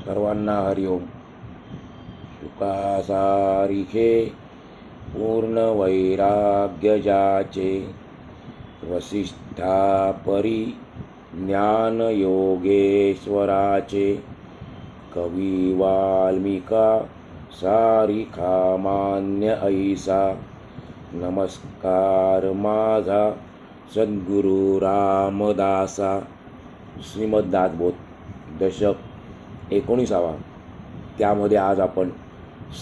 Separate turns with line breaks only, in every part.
सर्वांना हरिओम सुखासारिखे पूर्ण वैराग्य जाचे वसिष्ठा परी ज्ञान योगेश्वराचे कवी वाल्मिका सारिखा मान्य ऐसा नमस्कार माझा सद्गुरु रामदासा. श्रीमद दशक एकोणीसावा. त्यामध्ये आज आपण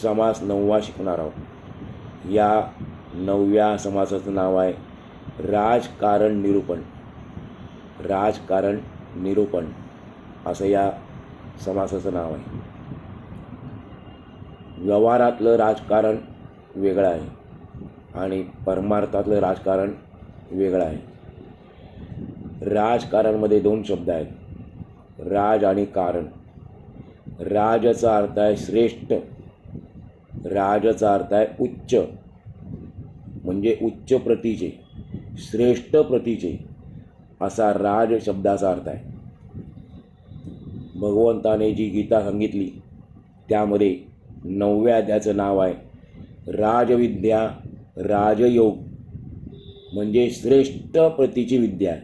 समास नववा शिकणार आहोत. या नवव्या समासाचं नाव आहे राजकारण निरूपण. राजकारण निरूपण असं या समासाचं नाव आहे. व्यवहारातलं राजकारण वेगळं आहे आणि परमार्थातलं राजकारण वेगळं आहे. राजकारणमध्ये दोन शब्द आहेत. राज आणि कारण. राजचा अर्थ आहे श्रेष्ठ. राजचा अर्थ आहे उच्च. म्हणजे उच्च प्रतीचे श्रेष्ठ प्रतीचे असा राज शब्दाचा अर्थ आहे. भगवंताने जी गीता सांगितली त्यामध्ये नवव्या अध्याचं नाव आहे राजविद्या राजयोग म्हणजे श्रेष्ठ प्रतीची विद्या.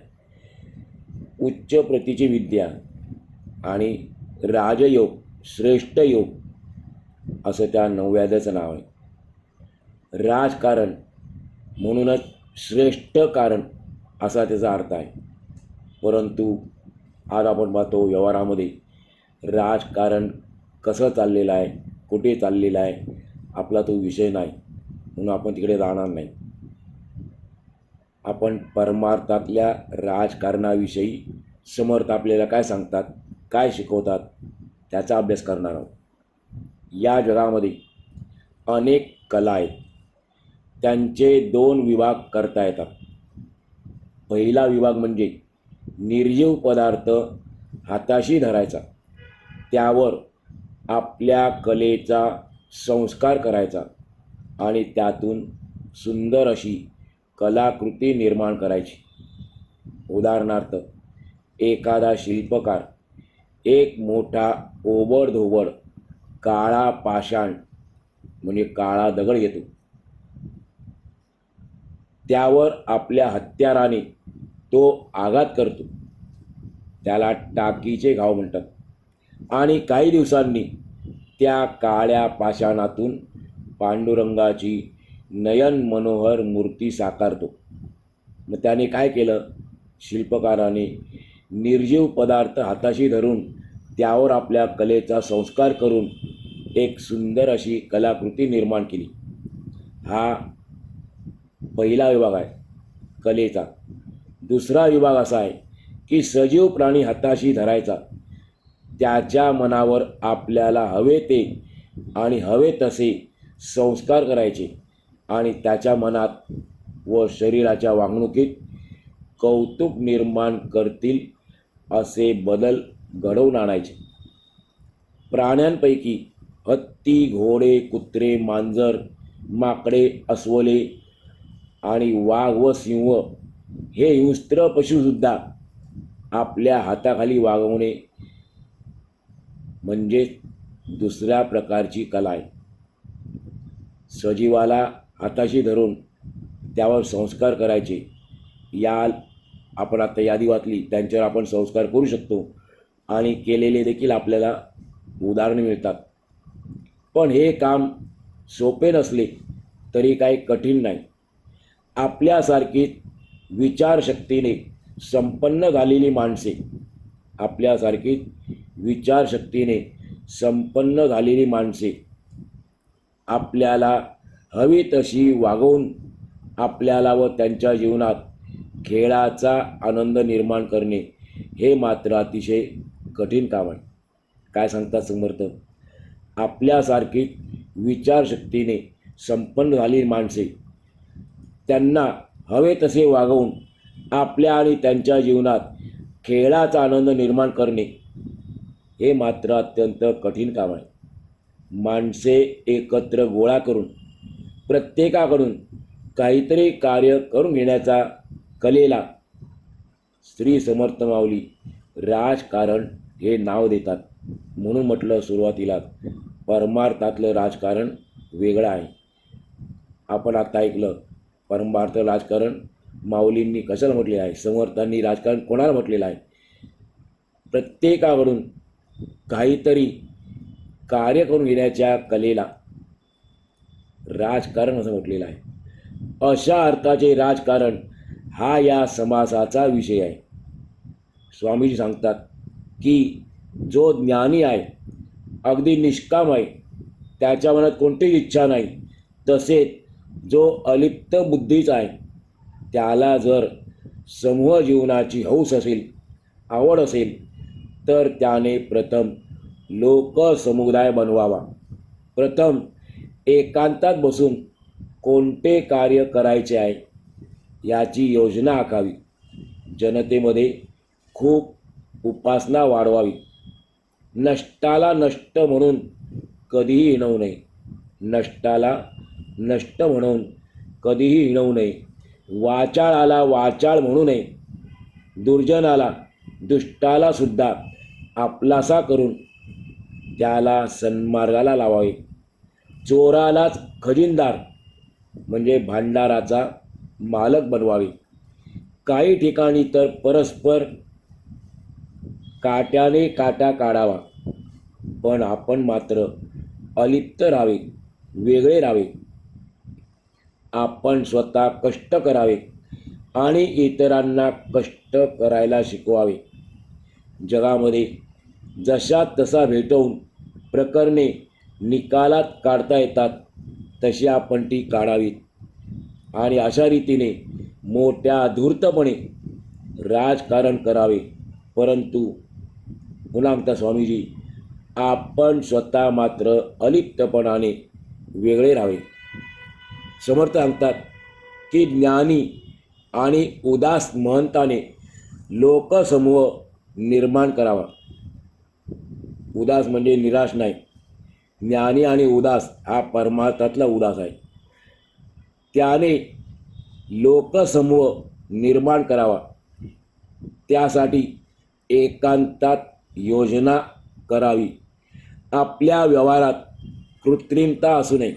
उच्च प्रतीची विद्या आणि राजयोग. श्रेष्ठ योग असं त्या नवव्याद्याचं नाव आहे. राजकारण म्हणूनच श्रेष्ठ कारण असा त्याचा अर्थ आहे. परंतु आज आपण पाहतो व्यवहारामध्ये राजकारण कसं चाललेलं आहे कुठे चाललेलं आहे आपला तो विषय नाही म्हणून आपण तिकडे जाणार नाही. आपण परमार्थातल्या राजकारणाविषयी समर्थ आपल्याला काय सांगतात काय शिकवतात त्याचा अभ्यास करणार आहोत. या जगामध्ये अनेक कला आहेत. त्यांचे दोन विभाग करता येतात. पहिला विभाग म्हणजे निर्जीव पदार्थ हाताशी धरायचा. त्यावर आपल्या कलेचा संस्कार करायचा आणि त्यातून सुंदर अशी कलाकृती निर्माण करायची. उदाहरणार्थ एखादा शिल्पकार एक मोठा ओबडधोबड काळा पाषाण म्हणजे काळा दगड घेतो. त्यावर आपल्या हत्याराने तो आघात करतो. त्याला टाकीचे घाव म्हणतात. आणि काही दिवसांनी त्या काळ्या पाषाणातून पांडुरंगाची नयन मनोहर मूर्ती साकारतो. मग त्याने काय केलं? शिल्पकाराने निर्जीव पदार्थ हाताशी धरून त्यावर आपल्या कलेचा संस्कार करून एक सुंदर अशी कलाकृती निर्माण केली. हा पहिला विभाग आहे कलेचा. दुसरा विभाग असा आहे की सजीव प्राणी हाताशी धरायचा. त्याच्या मनावर आपल्याला हवे ते आणि हवे तसे संस्कार करायचे आणि त्याच्या मनात व शरीराच्या वागणुकीत कौतुक निर्माण करतील असे बदल घडवून आणायचे. प्राण्यांपैकी हत्ती घोडे कुत्रे मांजर माकडे अस्वले आणि वाघ व सिंह हे हिंस्त्र पशुसुद्धा आपल्या हाताखाली वागवणे म्हणजे दुसऱ्या प्रकारची कला आहे. सजीवाला हाताशी धरून त्यावर संस्कार करायचे या आपण आता यादी वाचली त्यांच्यावर आपण संस्कार करू शकतो. आणि केलेले देखील आपल्याला उदाहरणं मिळतात. पण हे काम सोपे नसले तरी काही कठीण नाही. आपल्यासारखी विचारशक्तीने संपन्न झालेली माणसे आपल्यासारखी विचारशक्तीने संपन्न झालेली माणसे आपल्याला हवी तशी वागवून आपल्याला व त्यांच्या जीवनात खेळाचा आनंद निर्माण करणे हे मात्र अतिशय कठीण काम आहे. काय सांगतात समर्थ? आपल्यासारखी विचारशक्तीने संपन्न झालेली माणसे त्यांना हवे तसे वागवून आपल्या आणि त्यांच्या जीवनात खेळाचा आनंद निर्माण करणे हे मात्र अत्यंत कठीण काम आहे. माणसे एकत्र गोळा करून प्रत्येकाकडून काहीतरी कार्य करून घेण्याचा कलेला स्त्री समर्थ माऊली राजकारण हे नाव देतात. म्हणून म्हटलं सुरुवातीला परमार्थातलं राजकारण वेगळं आहे. आपण आता ऐकलं परमार्थ राजकारण माऊलींनी कशाला म्हटलेलं आहे? समर्थांनी राजकारण कोणाला म्हटलेलं आहे? प्रत्येकाकडून काहीतरी कार्य करून घेण्याच्या कलेला राजकारण असं म्हटलेलं आहे. अशा अर्थाचे राजकारण हा या समासाचा विषय आहे. स्वामीजी सांगतात की जो ज्ञानी आहे अगदी निष्काम आहे त्याच्या मनात कोणतीही इच्छा नाही तसेच जो अलिप्त बुद्धीचा आहे त्याला जर समूह जीवनाची हौस असेल आवड असेल तर त्याने प्रथम लोकसमुदाय बनवावा. प्रथम एकांतात बसून कोणते कार्य करायचे आहे याची योजना आखावी. जनतेमध्ये खूप उपासना वाढवावी. नष्टाला नष्ट म्हणून कधीही हिणवू नये. नष्टाला नष्ट म्हणून कधीही हिणवू नये. वाचाळाला वाचाळ म्हणू नये. दुर्जनाला दुष्टाला सुद्धा आपलासा करून त्याला सन्मार्गाला लावावे. चोरालाच खजिनदार म्हणजे भांडाराचा मालक बनवावे. काही ठिकाणी तर परस्पर काट्याने काटा काढावा. पण आपण मात्र अलिप्त राहावे वेगळे राहावे. आपण स्वतः कष्ट करावे आणि इतरांना कष्ट करायला शिकवावे. जगामध्ये जशा तसा भेटवून प्रकरणे निकालात काढता येतात तशी आपण ती काढावीत. आणि अशा रीतीने मोठ्या धूर्तपणे राजकारण करावे. परंतु मुलामता स्वामीजी आपण स्वतः मात्र अलिप्तपणाने वेगळे राहावे. समर्थ सांगतात की ज्ञानी आणि उदास महंताने लोकसमूह निर्माण करावा. उदास म्हणजे निराश नाही. ज्ञानी आणि उदास हा परमार्थातला उदास आहे. त्याने लोकसमूह निर्माण करावा. त्यासाठी एकांतात योजना करावी. आपल्या व्यवहारात कृत्रिमता असू नये.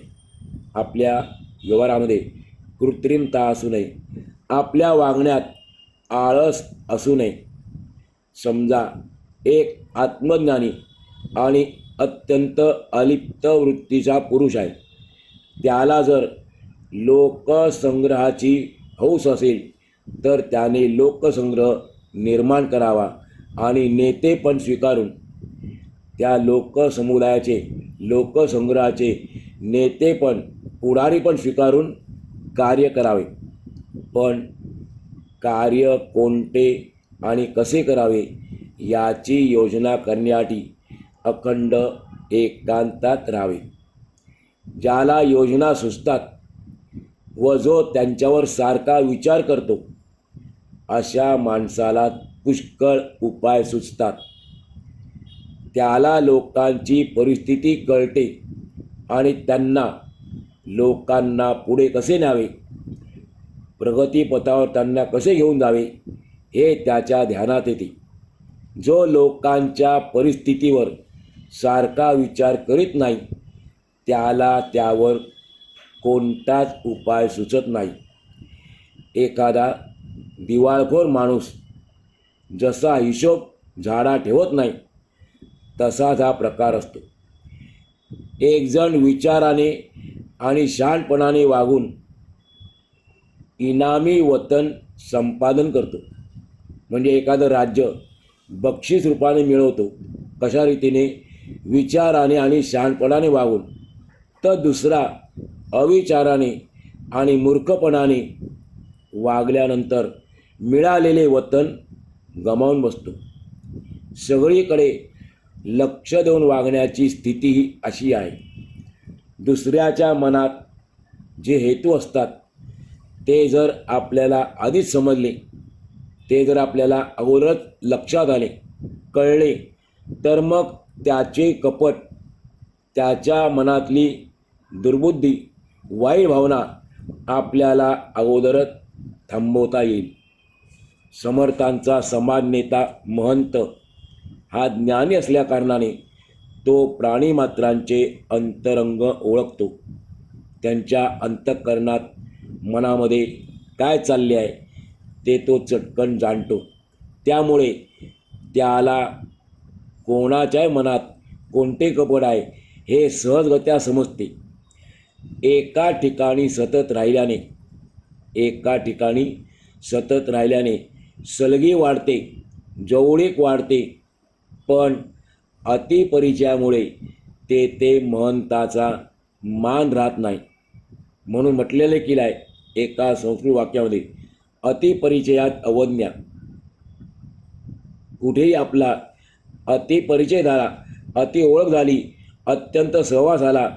आपल्या व्यवहारामध्ये कृत्रिमता असू नये. आपल्या वागण्यात आळस असू नये. समजा एक आत्मज्ञानी आणि अत्यंत अलिप्त वृत्तीचा पुरुष आहे. त्याला जर लोकसंग्रहाची हौस असेल तर त्याने लोकसंग्रह निर्माण करावा आणि नेते पण स्वीकारून त्या लोकसमुदायाचे लोकसंग्रहाचे नेते पण पुढारी पण स्वीकारून कार्य करावे. पण कार्य कोणते आणि कसे करावे याची योजना करण्यासाठी अखंड एकांतात राहावे. ज्याला योजना सुचतात व जो त्यांच्यावर सारखा विचार करतो अशा माणसाला पुष्कळ उपाय सुचतात. त्याला लोकांची परिस्थिती कळते आणि त्यांना लोकांना पुढे कसे न्यावे? प्रगतीपथावर त्यांना कसे घेऊन जावे? हे त्याच्या ध्यानात येते. जो लोकांच्या परिस्थितीवर सारखा विचार करीत नाही त्याला त्यावर कोणताच उपाय सुचत नाही. एखादा दिवाळखोर माणूस जसा हिशोब झाडा ठेवत नाही तसाच हा प्रकार असतो. एकजण विचाराने आणि शहाणपणाने वागून इनामी वतन संपादन करतो. म्हणजे एखादं राज्य बक्षीस रूपाने मिळवतो कशा रीतीने विचाराने आणि शहाणपणाने वागून. तर दुसरा अविचाराने आणि मूर्खपणाने वागल्यानंतर मिळालेले वतन गमावून बसतो. सगळीकडे लक्ष देऊन वागण्याची स्थिती ही अशी आहे. दुसऱ्याच्या मनात जे हेतू असतात ते जर आपल्याला आधीच समजले ते जर आपल्याला अगोदरच लक्षात आले कळले तर मग त्याचे कपट त्याच्या मनातली दुर्बुद्धी वाईट भावना आपल्याला अगोदरच थांबवता येईल. समर्थांचा समाज नेता महंत हा ज्ञानी असल्याकारणाने तो प्राणीमात्रांचे अंतरंग ओळखतो. त्यांच्या अंतःकरणात मनामध्ये काय चालले आहे ते तो चटकन जाणतो. त्यामुळे त्याला कोणाच्याही मनात कोणते कपड आहे हे सहजगत्या समजते. एका ठिकाणी सतत राहिल्याने एका ठिकाणी सतत राहिल्याने सलगी वाढते जवळीक वाढते. पण अतिपरिचयामुळे ते ते महंताचा मान राहत नाही. म्हणून म्हटलेले केलं आहे एका संस्कृत वाक्यामध्ये अतिपरिचयात अवज्ञा. कुठेही आपला अतिपरिचय झाला अति ओळख झाली अत्यंत सहवास झाला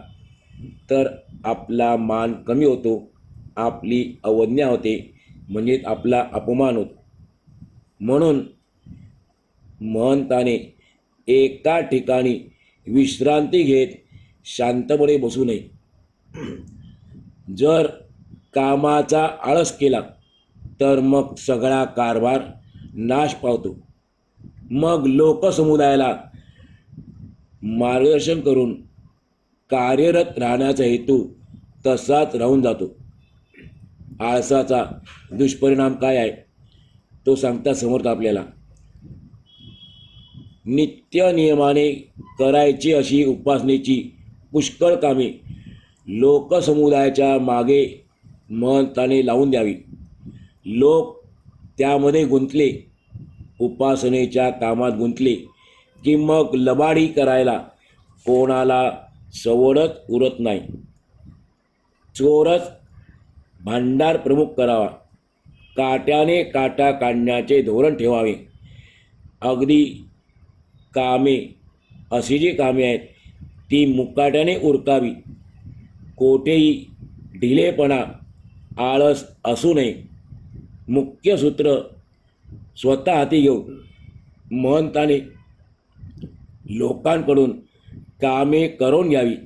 तर आपला मान कमी होतो आपली अवज्ञा होते म्हणजेच आपला अपमान होतो. म्हणून महंताने एका ठिकाणी विश्रांती घेत शांतपणे बसू नये. जर कामाचा आळस केला तर मग सगळा कारभार नाश पावतो. मग लोकसमुदायाला मार्गदर्शन करून कार्यरत राहण्याचा हेतू तसाच राहून जातो. आळसाचा दुष्परिणाम काय आहे? तो सांगता समोर आपल्याला. नित्य नियमाने करायची अशी उपासनेची पुष्कळ कामे लोकसमुदायाच्या मागे महंताने लावून द्यावी. लोक त्यामध्ये गुंतले उपासनेच्या कामात गुंतले की मग लबाडी करायला कोणाला सवडच उरत नाही. चोरच भांडार प्रमुख करावा. काट्याने काटा काढण्याचे धोरण ठेवावे. अगदी कामे अशी जी कामे आहेत ती मुकाट्याने उरकावी. कोठेही ढिलेपणा आळस असू नये. मुख्य सूत्र स्वतः हाती घेऊन महंताने लोकांकडून कामे करून घ्यावी.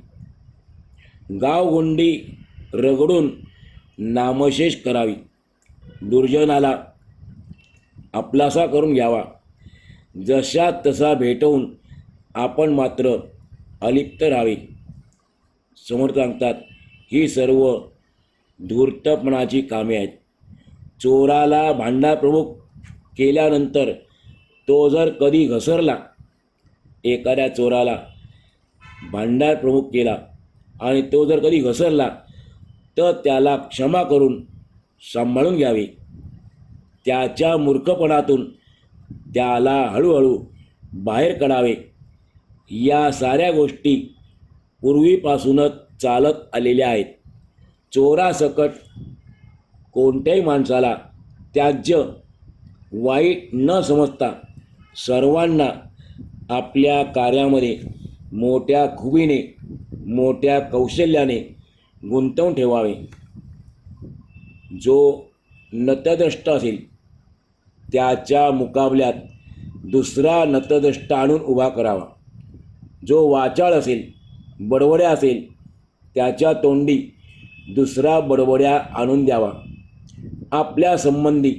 गावगुंडी रगडून नामशेष करावी. दुर्जनाला आपलासा करून घ्यावा. जशा तसा भेटवून आपण मात्र अलिप्त राहावे. समर्थ सांगतात ही सर्व धूर्तपणाची कामे आहेत. चोराला भांडा प्रमुख केल्यानंतर तो जर कधी घसरला एखाद्या चोराला भांडार प्रमुख केला आणि तो जर कधी घसरला तर त्याला क्षमा करून सांभाळून घ्यावे. त्याच्या मूर्खपणातून त्याला हळूहळू बाहेर काढावे. या साऱ्या गोष्टी पूर्वीपासूनच चालत आलेल्या आहेत. चोरासकट कोणत्याही माणसाला त्याज्य वाईट न समजता सर्वांना आपल्या कार्यामध्ये मोठ्या खुबीने मोठ्या कौशल्याने गुंतवून ठेवावे. जो नतद्रष्ट असेल त्याच्या मुकाबल्यात दुसरा नतद्रष्ट आणून उभा करावा. जो वाचाळ असेल बडबड्या असेल त्याच्या तोंडी दुसरा बडबड्या आणून द्यावा. आपल्या संबंधी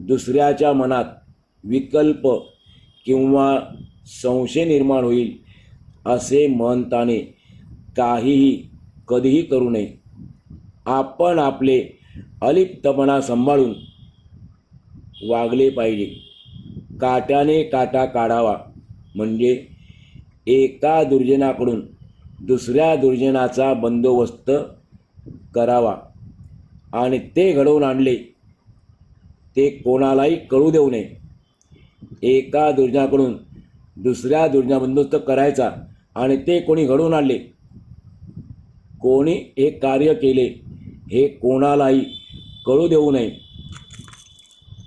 दुसऱ्याच्या मनात विकल्प किंवा संशय निर्माण होईल. असे म्हणताने काहीही कधीही करू नये. आपण आपले अलिप्तपणा सांभाळून वागले पाहिजे. काट्याने काटा काढावा. म्हणजे एका दुर्जनाकडून दुसऱ्या दुर्जनाचा बंदोबस्त करावा. आणि ते घडवून आणले ते कोणालाही कळू देऊ नये. एका दुर्जनाकडून दुसऱ्या दुर्जना बंदोबस्त करायचा आणि ते कोणी घडवून आणले? कोणी हे कार्य केले? हे कोणालाही कळू देऊ नये.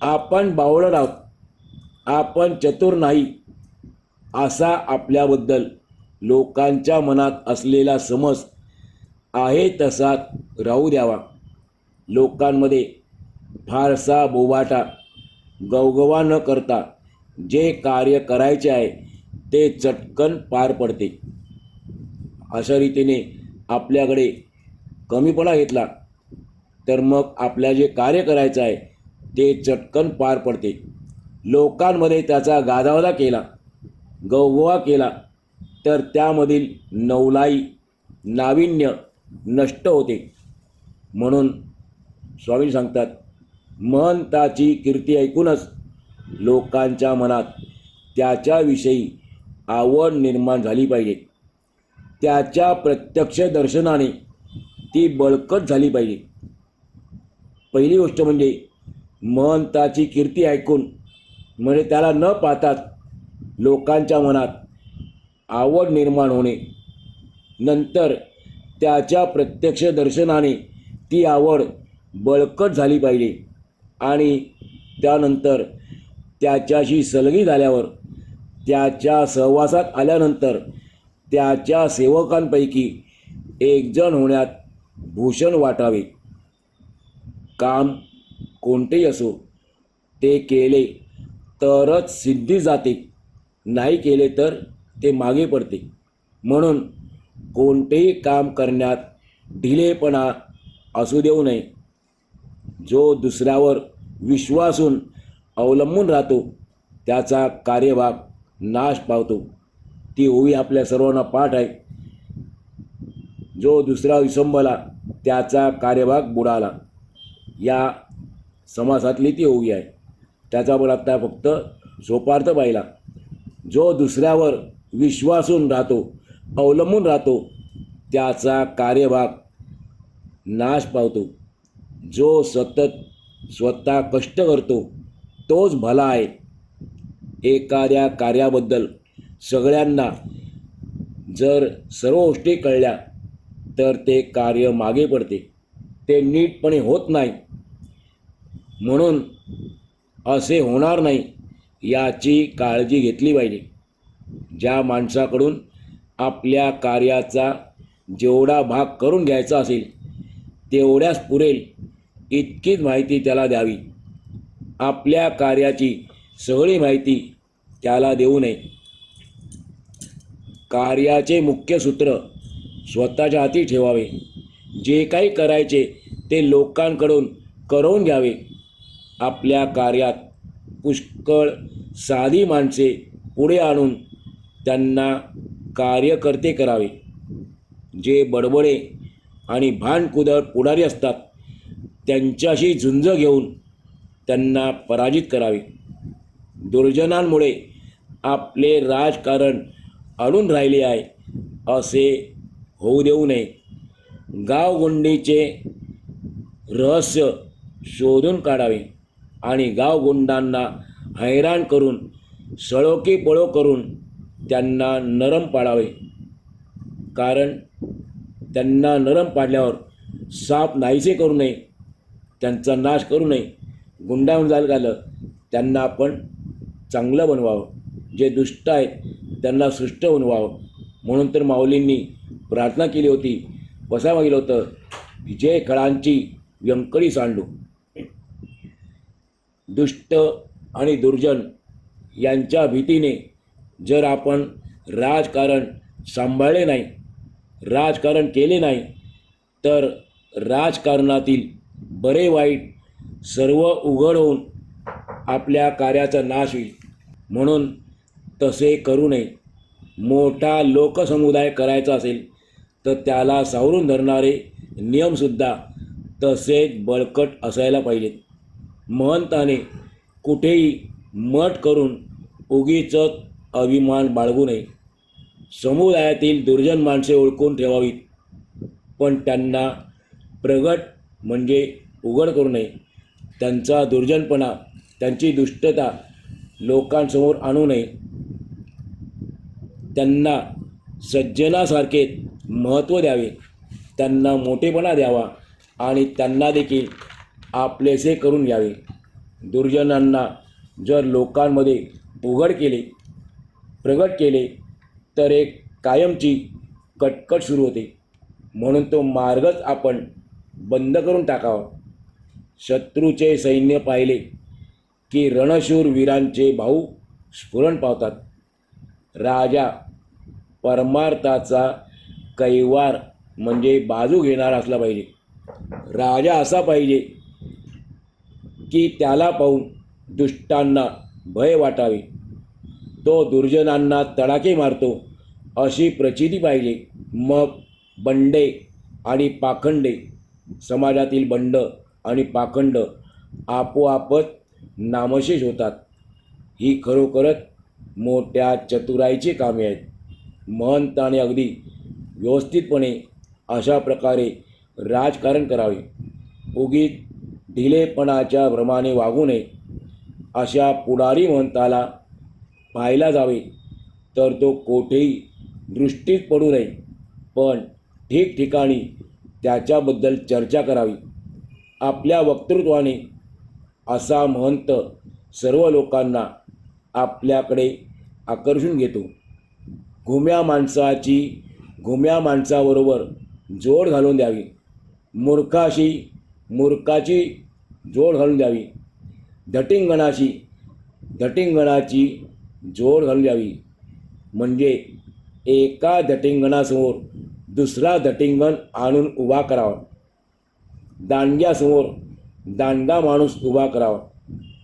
आपण बावळत आहोत. आपण चतुर नाही असा आपल्याबद्दल लोकांच्या मनात असलेला समज आहे तसाच राहू द्यावा. लोकांमध्ये फारसा बोबाटा गवगवा न करता जे कार्य करायचे आहे ते चटकन पार पडते. अशा रीतीने आपल्याकडे कमीपणा घेतला तर मग आपल्या जे कार्य करायचं आहे ते चटकन पार पडते. लोकांमध्ये त्याचा गादावादा केला गवगवा केला तर त्यामधील नवलाई नाविन्य नष्ट होते. म्हणून स्वामी सांगतात महंताची कीर्ती ऐकूनच लोकांच्या मनात त्याच्याविषयी आवड निर्माण झाली पाहिजे. त्याच्या प्रत्यक्ष दर्शनाने ती बळकट झाली पाहिजे. पहिली गोष्ट म्हणजे महंताची कीर्ती ऐकून म्हणजे त्याला न पाहताच लोकांच्या मनात आवड निर्माण होणे. नंतर त्याच्या प्रत्यक्ष दर्शनाने ती आवड बळकट झाली पाहिजे. आणि त्यानंतर त्याच्याशी सलगी झाल्यावर त्याच्या सहवासात आल्यानंतर त्याच्या सेवकांपैकी एकजण होण्यात भूषण वाटावे. काम कोणतेही असो ते केले तरच सिद्धी जाते. नाही केले तर ते मागे पडते. म्हणून कोणतेही काम करण्यात ढिलेपणा असू देऊ नये. जो दुसऱ्यावर विश्वासून अवलंबून राहतो त्याचा कार्यभाग नाश पावतो. ती ओवी आपल्या सर्वांना पाठ आहे. जो दुसरा विसंबला त्याचा कार्यभाग बुडाला. या समासातली ती ओवी आहे. त्याचा आपण आत्ता फक्त सोपार्थ पाहिला. जो दुसऱ्यावर विश्वासून राहतो अवलंबून राहतो त्याचा कार्यभाग नाश पावतो. जो सतत स्वतः कष्ट करतो तोच भला आहे. एखाद्या कार्याबद्दल सगळ्यांना जर सर्व गोष्टी कळल्या तर ते कार्य मागे पडते. ते नीटपणे होत नाही. म्हणून असे होणार नाही याची काळजी घेतली पाहिजे. ज्या माणसाकडून आपल्या कार्याचा जेवढा भाग करून घ्यायचा असेल तेवढ्याच पुरेल इतकीच माहिती त्याला द्यावी. आपल्या कार्याची सगळी माहिती त्याला देऊ नये. कार्याचे मुख्य सूत्र स्वतःच्या हाती ठेवावे. जे काही करायचे ते लोकांकडून करून घ्यावे. आपल्या कार्यात पुष्कळ साधी माणसे पुढे आणून त्यांना कार्यकर्ते करावे. जे बडबडे आणि भानकुदळ पुढारी असतात त्यांच्याशी झुंज घेऊन त्यांना पराजित करावे. दुर्जनांमुळे आपले राजकारण अडून राहिले आहे असे होऊ देऊ नये. गावगुंडीचे रहस्य शोधून काढावे आणि गावगुंडांना हैराण करून सळोकी पळो करून त्यांना नरम पाडावे. कारण त्यांना नरम पाडल्यावर साप नाहीसे करू नये त्यांचा नाश करू नये. गुंडाहून जायला झालं त्यांना आपण चांगलं बनवावं जे दुष्ट आहेत त्यांना सृष्ट बनवावं. म्हणून तर माऊलींनी प्रार्थना केली होती. कसा मागितलं होतं विजय खळांची व्यंकळी सांडू. दुष्ट आणि दुर्जन यांच्या भीतीने जर आपण राजकारण सांभाळले नाही राजकारण केले नाही तर राजकारणातील बरे वाईट सर्व उघड होऊन आपल्या कार्याचा नाश होईल. म्हणून तसे करू नये. मोठा लोकसमुदाय करायचा असेल तर त्याला सावरून धरणारे नियमसुद्धा तसेच बळकट असायला पाहिजेत. महंताने कुठेही मठ करून उगीच अभिमान बाळगू नये. समुदायातील दुर्जन माणसे ओळखून ठेवावीत पण त्यांना प्रगट म्हणजे उघड करू नये. त्यांचा दुर्जनपणा त्यांची दुष्टता लोकांसमोर आणू नये. त्यांना सज्जनासारखे महत्त्व द्यावे. त्यांना मोठेपणा द्यावा आणि त्यांना देखील आपलेसे करून घ्यावे. दुर्जनांना जर लोकांमध्ये उघड केले प्रगट केले तर एक कायमची कटकट सुरू होते. म्हणून तो मार्गच आपण बंद करून टाकावा. शत्रूचे सैन्य पाहिले की रणशूर वीरांचे भाऊ स्फुरण पावतात. राजा परमार्थाचा कैवार म्हणजे बाजू घेणारा असला पाहिजे. राजा असा पाहिजे की त्याला पाहून दुष्टांना भय वाटावे. तो दुर्जनांना तडाके मारतो अशी प्रचिती पाहिजे. मग बंडे आणि पाखंडे समाजातील बंड आणि पाखंड आपोआपच नामशेष होतात. ही खरोखरच मोठ्या चतुराईची कामे आहेत. महंत आणि अगदी व्यवस्थितपणे अशा प्रकारे राजकारण करावे. उगीत ढिलेपणाच्या भ्रमाने वागू नये. अशा पुढारी महंताला पाहायला जावे तर तो कोठेही दृष्टीत पडू नये. पण ठिकठिकाणी त्याच्याबद्दल चर्चा करावी. आपल्या वक्तृत्वाने असा महंत सर्व लोकांना आपल्याकडे आकर्षून घेतो. घुम्या माणसाची घुम्या माणसाबरोबर जोड घालून द्यावी. मूर्खाशी मूर्खाची जोड घालून द्यावी. धटिंगणाशी धटिंगणाची जोड घालून द्यावी. म्हणजे एका धटिंगणासमोर दुसरा धटिंगण आणून उभा करावा. दांडग्यासमोर दांडगा माणूस उभा करावा.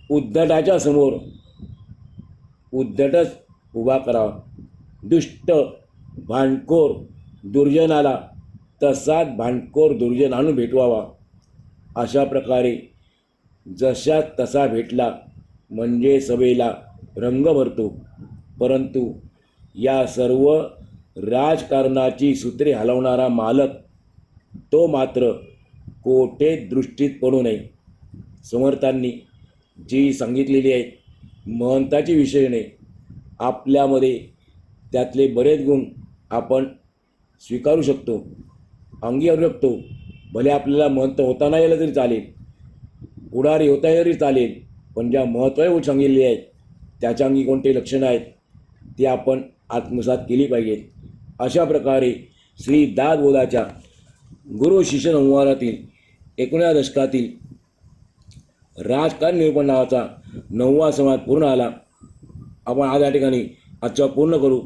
उद्धटाच्या समोर उद्धटच उभा करावा. दुष्ट भांडखोर दुर्जनाला तसाच भांडखोर दुर्जन आणून भेटवावा. अशा प्रकारे जशा तसा भेटला म्हणजे सभेला रंग भरतो. परंतु या सर्व राजकारणाची सूत्रे हलवणारा मालक तो मात्र कोठे दृष्टीत पडू नये. समर्थांनी जी सांगितलेली आहेत महंताची विषयने आपल्यामध्ये त्यातले बरेच गुण आपण स्वीकारू शकतो अंगीकारू शकतो भले आपल्याला महंत होता नाही आलं तरी चालेल पुढारी होता तरी चालेल पण ज्या महत्त्वाच्या गोष्टी आहेत त्याच्या अंगी कोणते लक्षणं आहेत ती आपण आत्मसात केली पाहिजेत. अशा प्रकारे श्री दादबोधाच्या गुरु शिष्य संवादातील एकोणाव्या दशकातील राजकारण निरूपण नावाचा नववा संवाद पूर्ण आला आपण आज या ठिकाणी आजच्या पूर्ण करू.